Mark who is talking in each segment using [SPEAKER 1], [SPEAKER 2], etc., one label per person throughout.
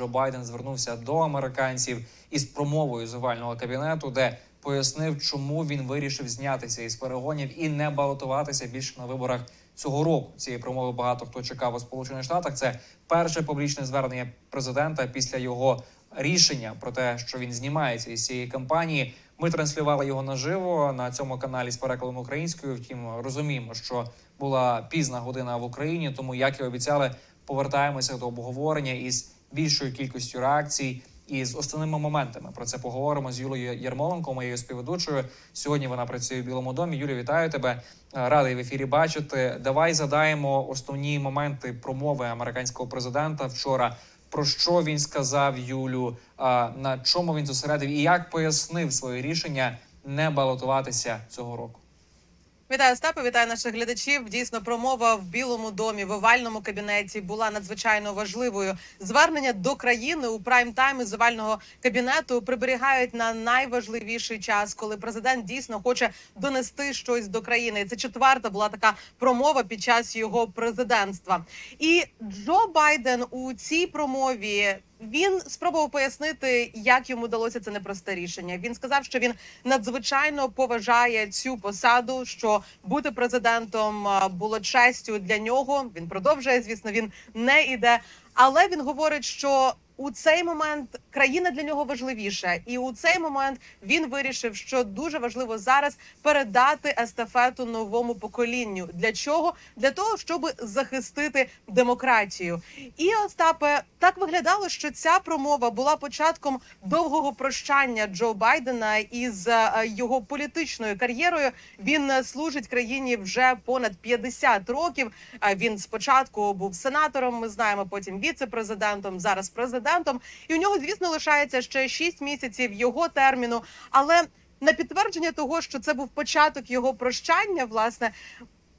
[SPEAKER 1] Джо Байден звернувся до американців із промовою з овального кабінету, де пояснив, чому він вирішив знятися із перегонів і не балотуватися більше на виборах цього року. Цієї промови багато хто чекав у Сполучених Штатах. Це перше публічне звернення президента після його рішення про те, що він знімається із цієї кампанії. Ми транслювали його наживо на цьому каналі з перекладом українською. Втім, розуміємо, що була пізна година в Україні, тому як і обіцяли, повертаємося до обговорення із більшою кількістю реакцій і з основними моментами. Про це поговоримо з Юлією Ярмоленко, моєю співведучою. Сьогодні вона працює в Білому домі. Юлі, вітаю тебе. Е, Радий в ефірі бачити. Давай задаємо основні моменти промови американського президента вчора. Про що він сказав Юлю? На чому він зосередив і як пояснив своє рішення не балотуватися цього року?
[SPEAKER 2] Вітаю Остапе, вітаю наших глядачів. Дійсно, промова в Білому домі в овальному кабінеті була надзвичайно важливою. Звернення до країни у прайм-тайм із овального кабінету приберігають на найважливіший час, коли президент дійсно хоче донести щось до країни. Це четверта була така промова під час його президентства. І Джо Байден у цій промові. Він спробував пояснити, як йому вдалося це непросте рішення. Він сказав, що він надзвичайно поважає цю посаду, що бути президентом було честю для нього. Він продовжує, звісно, він не іде. Але він говорить, що у цей момент країна для нього важливіша, і у цей момент він вирішив, що дуже важливо зараз передати естафету новому поколінню. Для чого? Для того, щоб захистити демократію. І Остапе так виглядало, що ця промова була початком довгого прощання Джо Байдена із е, його політичною кар'єрою. Він е, служить країні вже понад 50 років. А Він спочатку був сенатором. Ми знаємо, потім віце-президентом, зараз президентом. І у нього, звісно, лишається ще 6 місяців його терміну. Але на підтвердження того, що це був початок його прощання, власне.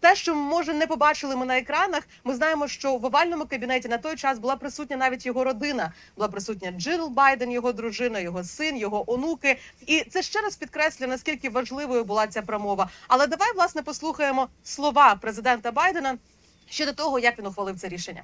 [SPEAKER 2] Те, що може не побачили ми на екранах, ми знаємо, що в овальному кабінеті на той час була присутня навіть його родина. Була присутня Джил Байден, його дружина, його син, його онуки. І це ще раз підкреслює наскільки важливою була ця промова. Але давай власне послухаємо слова президента Байдена щодо того, як він ухвалив це рішення.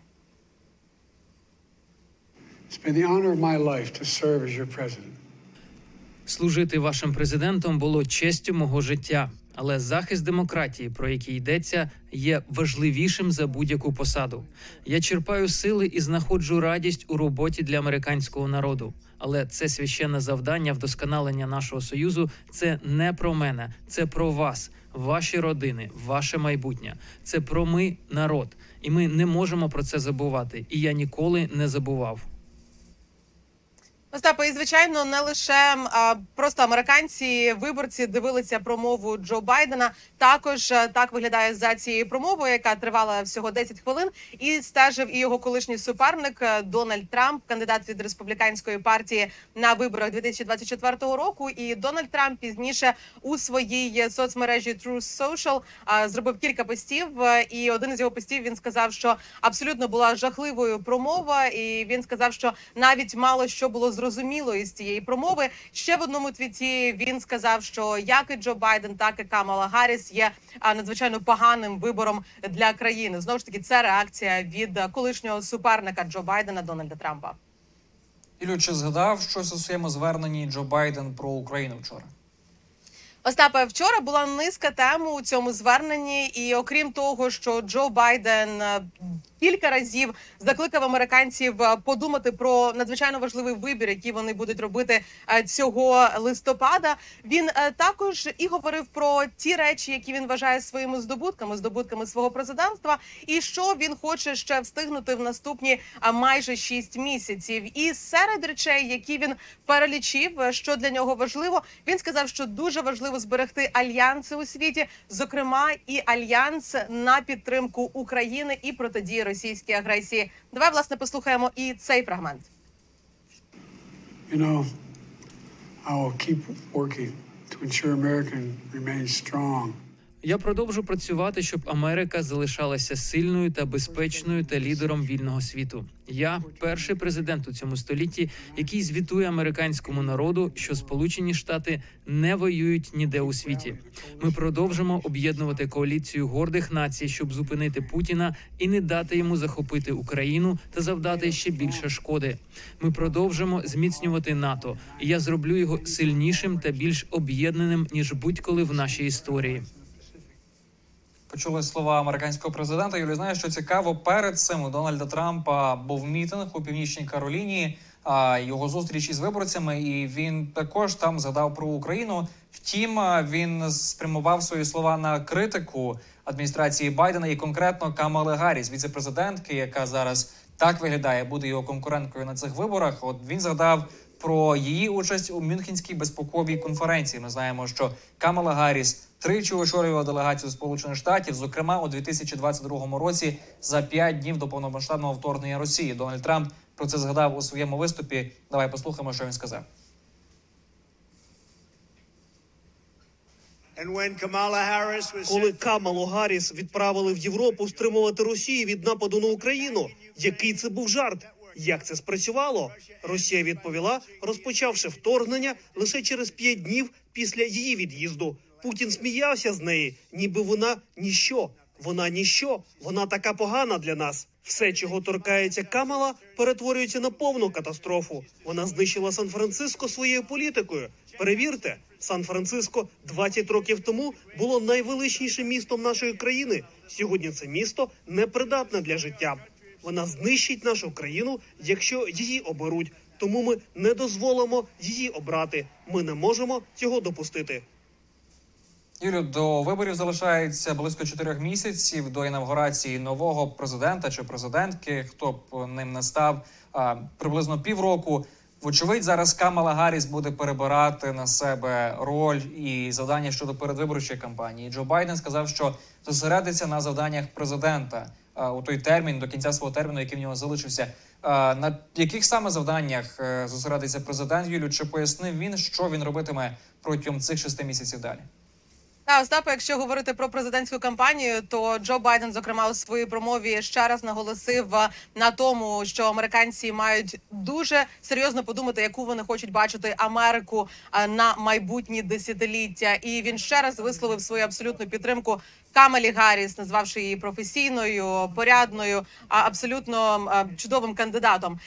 [SPEAKER 3] Служити вашим президентом було честю мого життя, але захист демократії, про який йдеться, є важливішим за будь-яку посаду. Я черпаю сили і знаходжу радість у роботі для американського народу. Але це священне завдання вдосконалення нашого союзу. Це не про мене, це про вас, ваші родини, ваше майбутнє. Це про ми, народ, і ми не можемо про це забувати. І я ніколи не забував.
[SPEAKER 2] Остапе, і звичайно, не лише а, просто американці, виборці дивилися промову Джо Байдена. Також а, так виглядає за цією промовою, яка тривала всього 10 хвилин. І стежив і його колишній суперник Дональд Трамп, кандидат від республіканської партії на виборах 2024 року. І Дональд Трамп пізніше у своїй соцмережі Truth Social а, зробив кілька постів. І один із його постів він сказав, що абсолютно була жахливою промова, і він сказав, що навіть мало що було зрозуміло із цієї промови. Ще в одному твіті він сказав, що як і Джо Байден, так і Камала Гарріс є надзвичайно поганим вибором для країни. Знову ж таки, це реакція від колишнього суперника Джо Байдена Дональда Трампа.
[SPEAKER 1] Ілю, чи згадав щось у своєму зверненні Джо Байден про Україну вчора?
[SPEAKER 2] Остапе, вчора була низка тем у цьому зверненні, і окрім того, що Джо Байден кілька разів закликав американців е, подумати про надзвичайно важливий вибір, який вони будуть робити е, цього листопада. Він е, також і говорив про ті речі, які він вважає своїми здобутками, здобутками свого президентства, і що він хоче ще встигнути в наступні майже шість місяців. І серед речей, які він перелічив, що для нього важливо, він сказав, що дуже важливо зберегти альянси у світі, зокрема і альянс на підтримку України і протидії російській агресії. Давай власне послухаємо і цей фрагмент.
[SPEAKER 4] You know, I will keep working to ensure America remains strong.
[SPEAKER 3] Я продовжу працювати, щоб Америка залишалася сильною та безпечною та лідером вільного світу. Я перший президент у цьому столітті, який звітує американському народу, що Сполучені Штати не воюють ніде у світі. Ми продовжимо об'єднувати коаліцію гордих націй, щоб зупинити Путіна і не дати йому захопити Україну та завдати ще більше шкоди. Ми продовжимо зміцнювати НАТО, і я зроблю його сильнішим та більш об'єднаним ніж будь-коли в нашій історії.
[SPEAKER 1] Почули слова американського президента. Юлі, знаєш, що цікаво, перед цим у Дональда Трампа був мітинг у північній Кароліні. А його зустріч із виборцями, і він також там згадав про Україну. Втім, він спрямував свої слова на критику адміністрації Байдена і конкретно Камали Гарріс, віцепрезидентки, яка зараз так виглядає, буде його конкуренткою на цих виборах. От він згадав про її участь у Мюнхенській безпековій конференції. Ми знаємо, що Камала Гарріс тричі очолювала делегацію Сполучених Штатів, зокрема у 2022 році, за п'ять днів до повномасштабного вторгнення Росії. Дональд Трамп про це згадав у своєму виступі. Давай послухаємо, що він сказав.
[SPEAKER 5] Коли Камалу Гарріс відправили в Європу стримувати Росію від нападу на Україну, який це був жарт? Як це спрацювало? Росія відповіла, розпочавши вторгнення лише через п'ять днів після її від'їзду. Путін сміявся з неї, ніби вона ніщо. Вона ніщо. Вона така погана для нас. Все, чого торкається Камала, перетворюється на повну катастрофу. Вона знищила Сан-Франциско своєю політикою. Перевірте, Сан-Франциско 20 років тому було найвеличнішим містом нашої країни. Сьогодні це місто непридатне для життя. Вона знищить нашу країну, якщо її оберуть. Тому ми не дозволимо її обрати. Ми не можемо цього допустити.
[SPEAKER 1] Юлю, до виборів залишається близько чотирьох місяців до інавгурації нового президента чи президентки. Хто б ним не став приблизно півроку. Вочевидь, зараз Камала Гарріс буде перебирати на себе роль і завдання щодо передвиборчої кампанії. Джо Байден сказав, що зосередиться на завданнях президента у той термін до кінця свого терміну, який в нього залишився. На яких саме завданнях е, зосередиться президент Юлю? Чи пояснив він, що він робитиме протягом цих шести місяців далі?
[SPEAKER 2] Та Остапа, якщо говорити про президентську кампанію, то Джо Байден, зокрема, у своїй промові ще раз наголосив е, на тому, що американці мають дуже серйозно подумати, яку вони хочуть бачити Америку е, на майбутні десятиліття. І він ще раз висловив свою абсолютну підтримку Камалі Гарріс, назвавши її професійною, порядною, а абсолютно чудовим кандидатом.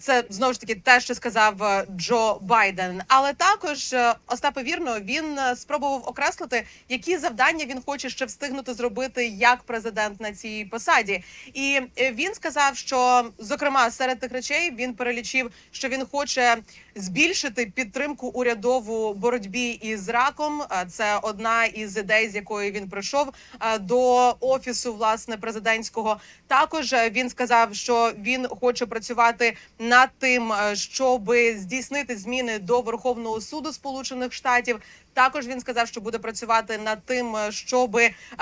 [SPEAKER 2] Це знову ж таки те, що сказав е, Джо Байден. Але також е, Остапе вірно він е, спробував окреслити, які завдання він хоче ще встигнути зробити як президент на цій посаді. І він сказав, що зокрема серед тих речей він перелічив, що він хоче збільшити підтримку урядову боротьбі із раком. Це одна із ідей, з якої він прийшов е, до офісу власне президентського. Також е, він сказав, що він хоче працювати над тим, е, щоб здійснити зміни до Верховного суду Сполучених Штатів. Також він сказав, що буде працювати над тим, щоб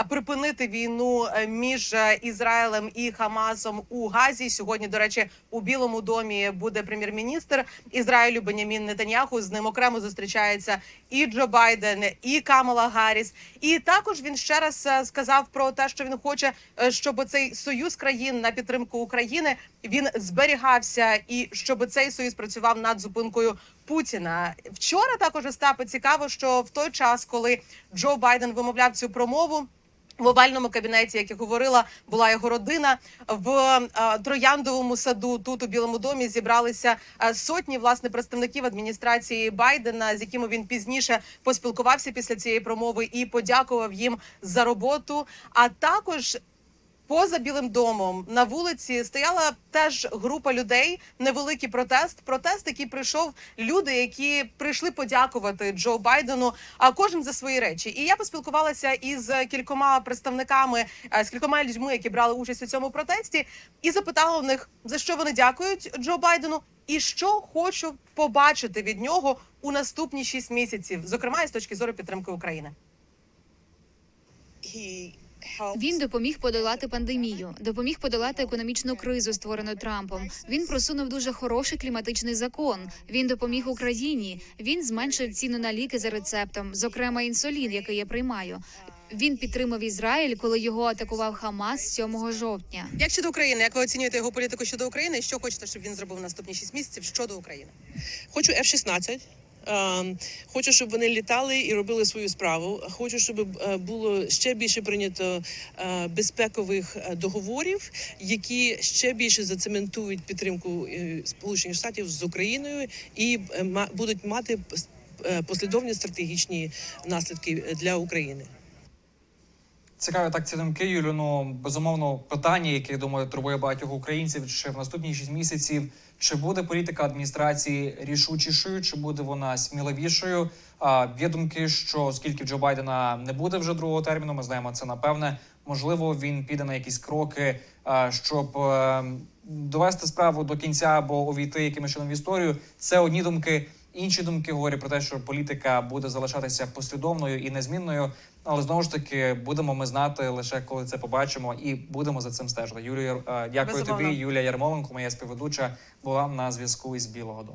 [SPEAKER 2] припинити війну е, між е, Ізраїлем і Хамасом у Газі. Сьогодні, до речі, у Білому домі буде прем'єр-міністр Ізраїлю Бенямін Нетаньяху. З ним окремо зустрічається і Джо Байден, і Камала Гарріс. І також він ще раз е, сказав про те, що він хоче, е, щоб цей союз країн на підтримку України він зберігався, і щоб цей союз працював над зупинкою Путіна. Вчора також Остапе цікаво, що в той час, коли Джо Байден вимовляв цю промову. В овальному кабінеті, як я говорила, була його родина в е, трояндовому саду. Тут у Білому домі зібралися е, сотні власне представників адміністрації Байдена, з якими він пізніше поспілкувався після цієї промови і подякував їм за роботу. А також Поза білим домом на вулиці стояла теж група людей. Невеликий протест. Протест, який прийшов люди, які прийшли подякувати Джо Байдену. А кожен за свої речі. І я поспілкувалася із кількома представниками, е, з кількома людьми, які брали участь у цьому протесті, і запитала у них за що вони дякують Джо Байдену, і що хочу побачити від нього у наступні шість місяців, зокрема і з точки зору підтримки України.
[SPEAKER 6] Він допоміг подолати пандемію, допоміг подолати економічну кризу, створену Трампом. Він просунув дуже хороший кліматичний закон. Він допоміг Україні. Він зменшив ціну на ліки за рецептом, зокрема інсулін, який я приймаю. Він підтримав Ізраїль, коли його атакував Хамас 7 жовтня.
[SPEAKER 2] Як щодо України, як ви оцінюєте його політику щодо України? Що хочете, щоб він зробив наступні 6 місяців щодо України?
[SPEAKER 7] Хочу F-16. Хочу, щоб вони літали і робили свою справу. Хочу, щоб е, було ще більше прийнято е, безпекових е, договорів, які ще більше зацементують підтримку Сполучених Штатів з Україною і будуть мати послідовні стратегічні наслідки для України.
[SPEAKER 1] Цікаві так ці думки, Юлю. Ну безумовно, питання, яке я думаю, турбує багатьох українців, чи в наступні 6 місяців чи буде політика адміністрації рішучішою, чи буде вона сміливішою? А є думки, що оскільки Джо Байдена не буде вже другого терміну, ми знаємо це напевне. Можливо, він піде на якісь кроки, щоб е, довести справу до кінця або увійти якимось чином в історію. Це одні думки. Інші думки говорять про те, що політика буде залишатися послідовною і незмінною. Але знову ж таки будемо ми знати лише коли це побачимо, і будемо за цим стежити. Юлія, е, дякую
[SPEAKER 2] Безумовно.
[SPEAKER 1] тобі, Юлія Ярмоленко, моя співведуча, була на зв'язку із Білого Дому.